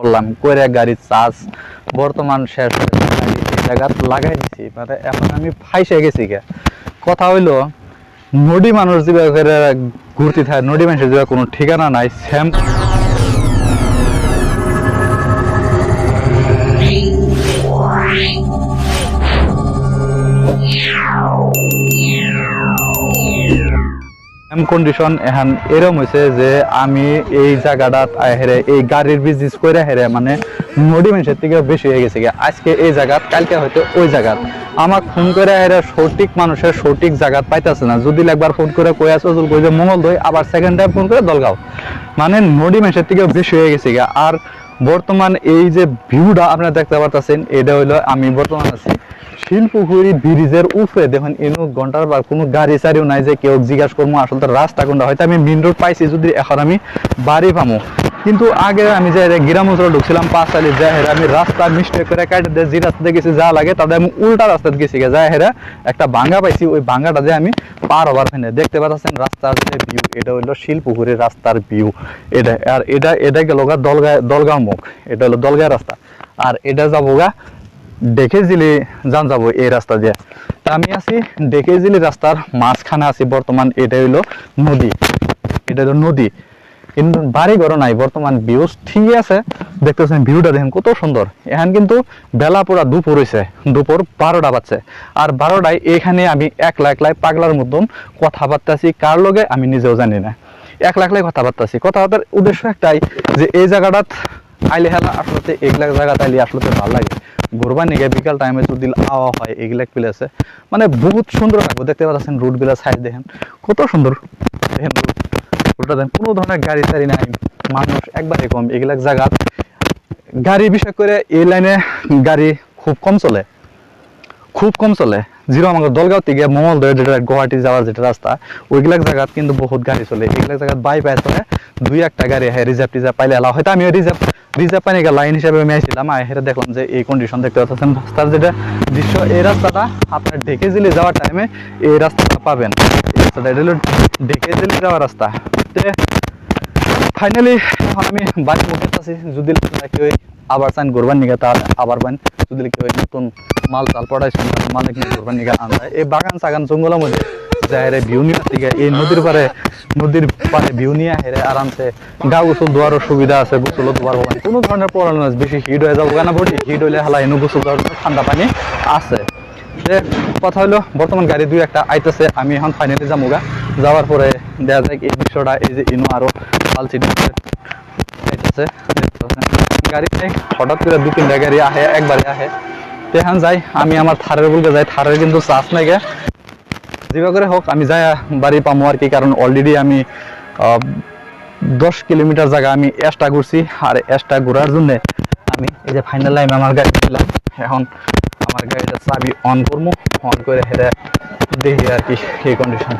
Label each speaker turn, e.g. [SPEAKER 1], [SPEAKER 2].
[SPEAKER 1] করলাম করে গাড়ি চার্জ বর্তমান শেষ জায়গা লাগাই দিছি। মানে এখন আমি ফাইসে গেছি গে কথা হইল, নদী মানুষ করে ঘুরতে থাকে, নদী মানুষের যেভাবে কোনো ঠিকানা নাই স্যাম এম কন্ডিশন এখন এরম হয়েছে যে আমি এই জায়গাটাত হেরে, এই গাড়ির বিজনেস করে হেরে মানে নদী মানুষের থেকে বেশি হয়ে গেছে আজকে এই জায়গাত, কালকে হয়তো ওই জায়গাত। আমাক ফোন করে হেরে সঠিক মানুষের সঠিক জায়গাত পাইতেছে না। যদি একবার ফোন করে কই আসো কই যে মঙ্গল দই, আবার সেকেন্ড টাইম ফোন করে দলগাঁও। মানে নদী মানুষের থেকে বেশি হয়ে গেছে আর বর্তমান এই যে ভিউটা আপনারা দেখতে পারতেছেন, এটা হইল আমি বর্তমান আছি। শিলপুকুরি ব্রিজের উপরে দেখুন এনো ঘণ্টার বার কোনো গাড়ি সারিও নাই যে কেউ জিজ্ঞাসা করব আসলে রাস্তা কোনটা হয়তো আমি মেন রোড পাইছি, যদি এখন আমি বাড়ি পামো। কিন্তু আগে আমি যে গ্রাম অঞ্চলে ঢুকছিলাম পাঁচ সালে যা হেরা আমি রাস্তা মিস্টেক করে কাটে দিয়ে যে রাস্তাতে গেছি, যা লাগে তাদের আমি উল্টা রাস্তাতে গেছি যা হেরা একটা ভাঙ্গা পাইছি, ওই ভাঙ্গাটা যে আমি পার হবার ফেনে দেখতে পাচ্ছেন রাস্তার যে ভিউ এটা হইল শিলপুকুরের রাস্তার ভিউ এটা, আর এটা এটা গেল দলগাঁ, দলগাঁও মুখ। এটা হলো দলগাঁ রাস্তা আর এটা যাব গা ডেকেজিলি যান যাব এই রাস্তা দিয়ে। তা আমি আছি ডেকেজিলি রাস্তার মাঝখানে আছি, বর্তমান এটা হইল নদী। এটা হলো নদী। কিন্তু বাড়ি ঘর নাই, বর্তমান ভিউ ঠিকই আছে, দেখতেছেন ভিউটা দেখেন কত সুন্দর। এখন কিন্তু বেলা পুরা দুপুর হয়েছে দুপুর বারোটা বাজছে। আর বারোটায় এখানে আমি এক একলা একলাই পাগলার মতন কথা বার্তাছি কার লগে আমি নিজেও জানি না। একলা একলাই কথা বার্তাছি কথা বার্তার উদ্দেশ্য একটাই যে এই জায়গাটাত আইলে হেলা আসলে এগুলা জায়গা আইলে আসলে ভালো লাগে। ঘুরবা নিগে, বিকাল টাইমে যদি আওয়া হয় এগুলা প্লেসে মানে বহুত সুন্দর লাগবে। দেখতে পাচ্ছেন রুটগুলা সাইড দেখেন। কত সুন্দর দেখেন রুটটা দেখেন কোনো ধরনের গাড়ি টাড়ি নাই। মানুষ একবারে কম। এগুলা জায়গা গাড়ি বিশেষ করে এই লাইনে গাড়ি খুব কম চলে। খুব কম চলে। জিরো আমাদের দলগাঁও থেকে মঙ্গলদৈ যেটা গুয়াহাটি যাওয়ার যেটা রাস্তা ওইগুলাক জায়গাত কিন্তু বহুত গাড়ি চলে। এইগুলা জায়গাত বাই পাই চলে দুই একটা গাড়ি আহে রিজার্ভ টিজার্ভ পাইলে এলা হয়তো আমি রিজার্ভ রিজার্ভ পানি লাইন হিসাবে আমি আসছিলাম আহেরে দেখলাম যে এই কন্ডিশন দেখতে পাচ্ছেন। রাস্তার যেটা দৃশ্য, এই রাস্তাটা আপনার ঢেকে জিলে যাওয়ার টাইমে এই রাস্তাটা পাবেন। রাস্তাটা এটা হলো ঢেকে জিলে যাওয়ার রাস্তা। ফাইনালি এখন আমি বাড়ি মুখে যদি আবার চান করবার নিগে তাহলে আবার বান যদি কেউ নতুন মাল চাল পড়াইছেন মানে কি করবার নিগে আনতে এই বাগান সাগান জঙ্গলের মধ্যে গা ঠান্ডা পানি আছে। কথা হলো বর্তমান গাড়ি দুই একটা আইতেছে, আমি এখন ফাইনালি যাওয়ার পরে যায় এই দৃশ্যটা এই যে ইনো আইতেছে। গাড়ি নেই হঠাৎ করে দু তিনটা গাড়ি আহে, একবারে আহে। তেহান যাই, আমি আমার থারের বলতে যাই, থারের কিন্তু চার্জ নাই গে। যেভাবে হোক, আমি যাই বাড়ি পামো আর কি, কারণ অলরেডি আমি দশ কিলোমিটার জায়গা আমি এক্সট্রা ঘুরছি। আর এক্সট্রা ঘোরার জন্য আমি এই যে ফাইনাল আমি আমার গাড়ি দিলাম। এখন আমার গাড়িটা চাবি অন করব অন করে হেরে দেখি আর কি এই কন্ডিশন